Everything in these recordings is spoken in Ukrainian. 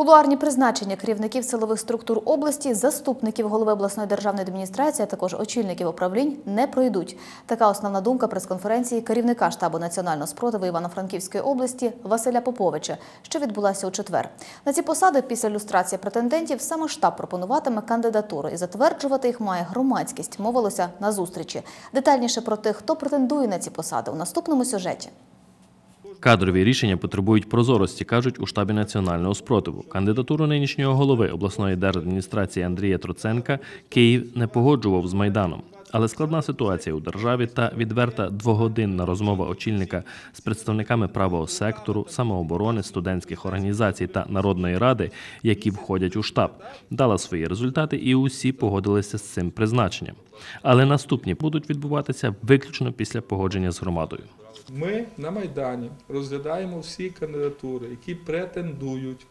Кулуарні призначення керівників силових структур області, заступників голови обласної державної адміністрації, а також очільників управлінь не пройдуть. Така основна думка прес-конференції керівника штабу національного спротиву Івано-Франківської області Василя Поповича, що відбулася у четвер. На ці посади після люстрації претендентів саме штаб пропонуватиме кандидатури і затверджувати їх має громадськість. Мовилося на зустрічі. Детальніше про тих, хто претендує на ці посади у наступному сюжеті. Кадрові рішення потребують прозорості, кажуть у штабі національного спротиву. Кандидатуру нинішнього голови обласної держадміністрації Андрія Троценка Київ не погоджував з майданом. Але складна ситуація у державі та відверта двогодинна розмова очільника з представниками правого сектору, самооборони, студентських організацій та народної ради, які входять у штаб, дала свої результати, і усі погодилися з цим призначенням. Але наступні будуть відбуватися виключно після погодження з громадою. Ми на Майдані розглядаємо всі кандидатури, які претендують.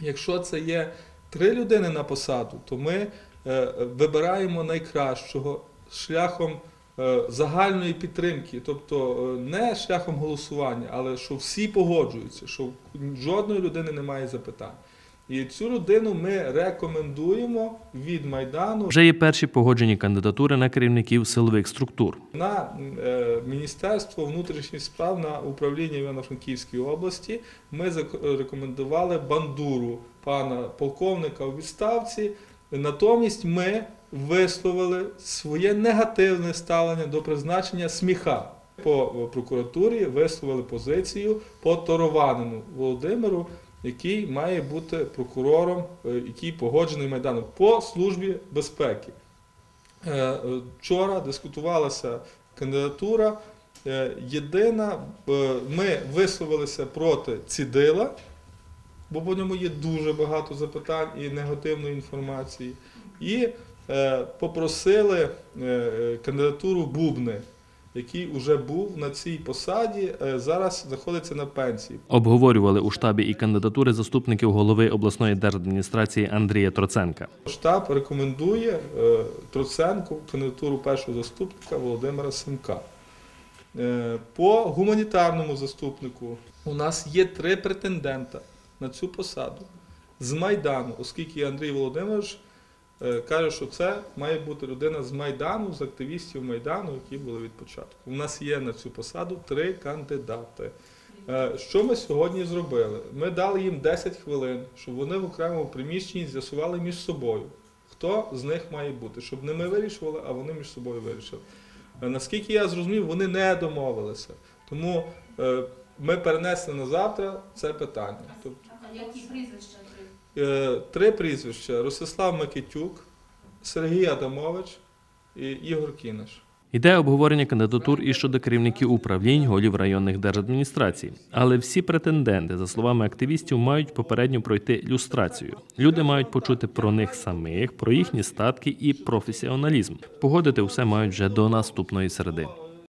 Якщо це є три людини на посаду, то ми е, вибираємо найкращого шляхом е, загальної підтримки, тобто е, не шляхом голосування, але що всі погоджуються, що жодної людини немає запитань. І цю людину ми рекомендуємо від Майдану Вже є перші погоджені кандидатури на керівників силових структур. на е, Міністерство внутрішніх справ на управління Івано-Франківської області ми рекомендували бандуру пана полковника у відставці. Натомість ми висловили своє негативне ставлення до призначення сміха. По прокуратурі висловили позицію по Торованину Володимиру, який має бути прокурором, е, який погоджений Майданом по службі безпеки. Е, е, Вчора дискутувалася кандидатура. Е, Єдина, е, ми висловилися проти Цідила, бо по ньому є дуже багато запитань і негативної інформації. І е, попросили е, кандидатуру Бубни, який вже був на цій посаді, е, зараз знаходиться на пенсії. Обговорювали у штабі і кандидатури заступників голови обласної держадміністрації Андрія Троценка. Штаб рекомендує Троценку кандидатуру першого заступника Володимира Семка. Е, По гуманітарному заступнику у нас є три претендента на цю посаду з Майдану, оскільки Андрій Володимирович е, каже, що це має бути людина з Майдану, з активістів Майдану, які були від початку. У нас є на цю посаду три кандидати. Е, Що ми сьогодні зробили? Ми дали їм 10 хвилин, щоб вони в окремому приміщенні з'ясували між собою, хто з них має бути, щоб не ми вирішували, а вони між собою вирішили. Е, Наскільки я зрозумів, вони не домовилися. Тому ми перенесли на завтра це питання. Тобто, А які прізвища? е, три прізвища: Ростислав Микитюк, Сергій Адамович і Ігор Кіниш. Йде обговорення кандидатур і щодо керівників управлінь, голів районних держадміністрацій. Але всі претенденти, за словами активістів, мають попередньо пройти люстрацію. Люди мають почути про них самих, про їхні статки і професіоналізм. Погодити все мають вже до наступної середи.